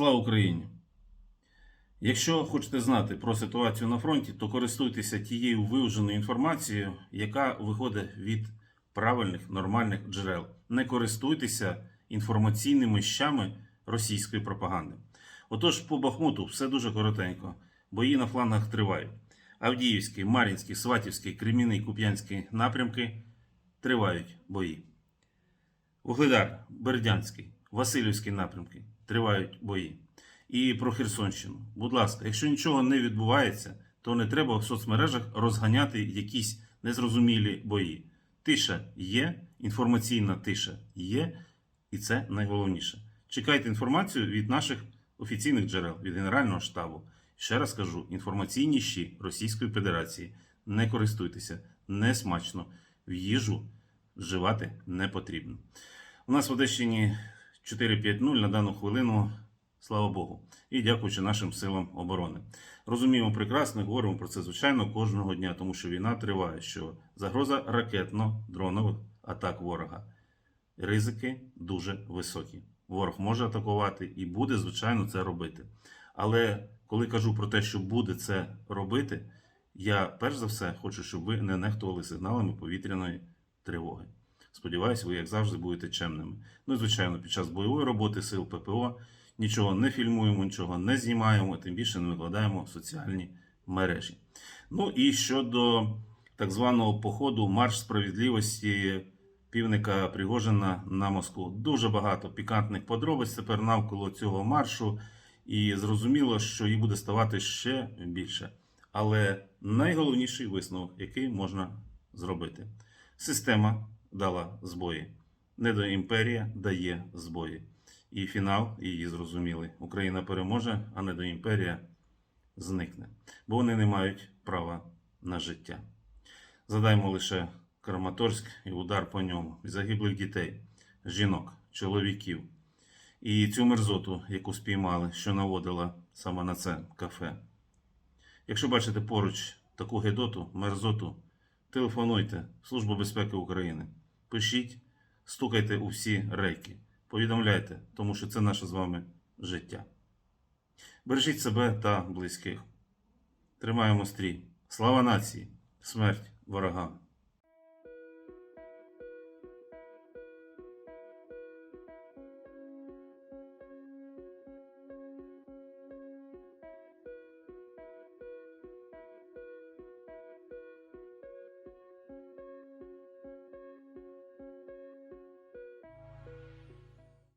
Слава Україні! Якщо хочете знати про ситуацію на фронті, то користуйтеся тією виваженою інформацією, яка виходить від правильних нормальних джерел. Не користуйтеся інформаційними щами російської пропаганди. Отож, по Бахмуту все дуже коротенько. Бої на флангах тривають. Авдіївський, Мар'їнський, Сватівський, Кремінний, Куп'янський напрямки тривають бої. Вугледар, Бердянський, Васильівський напрямки тривають бої. І про Херсонщину. Будь ласка, якщо нічого не відбувається, то не треба в соцмережах розганяти якісь незрозумілі бої. Тиша є, інформаційна тиша є, і це найголовніше. Чекайте інформацію від наших офіційних джерел, від Генерального штабу. Ще раз кажу: інформаційні щі Російської Федерації не користуйтеся, не смачно. В їжу вживати не потрібно. У нас в Одещині 4-5-0 на дану хвилину, слава Богу, і дякуючи нашим силам оборони. Розуміємо прекрасно, говоримо про це звичайно кожного дня, тому що війна триває, що загроза ракетно-дронових атак ворога. Ризики дуже високі. Ворог може атакувати і буде, звичайно, це робити. Але коли кажу про те, що буде це робити, я перш за все хочу, щоб ви не нехтували сигналами повітряної тривоги. Сподіваюсь, ви, як завжди, будете чемними. Ну і звичайно, під час бойової роботи сил ППО нічого не фільмуємо, нічого не знімаємо, тим більше не викладаємо в соціальні мережі. Ну і щодо так званого походу Марш справедливості півника Пригожина на Москву. Дуже багато пікантних подробиць тепер навколо цього маршу, і зрозуміло, що їх буде ставати ще більше. Але найголовніший висновок, який можна зробити, система дала збої. Недоімперія дає збої. І фінал її зрозумілий. Україна переможе, а недоімперія зникне. Бо вони не мають права на життя. Задаймо лише Краматорськ і удар по ньому. І загиблих дітей, жінок, чоловіків. І цю мерзоту, яку спіймали, що наводила саме на це кафе. Якщо бачите поруч таку гедоту, мерзоту, телефонуйте Службу безпеки України. Пишіть, стукайте у всі рейки, повідомляйте, тому що це наше з вами життя. Бережіть себе та близьких. Тримаємо стрій. Слава нації! Смерть ворогам!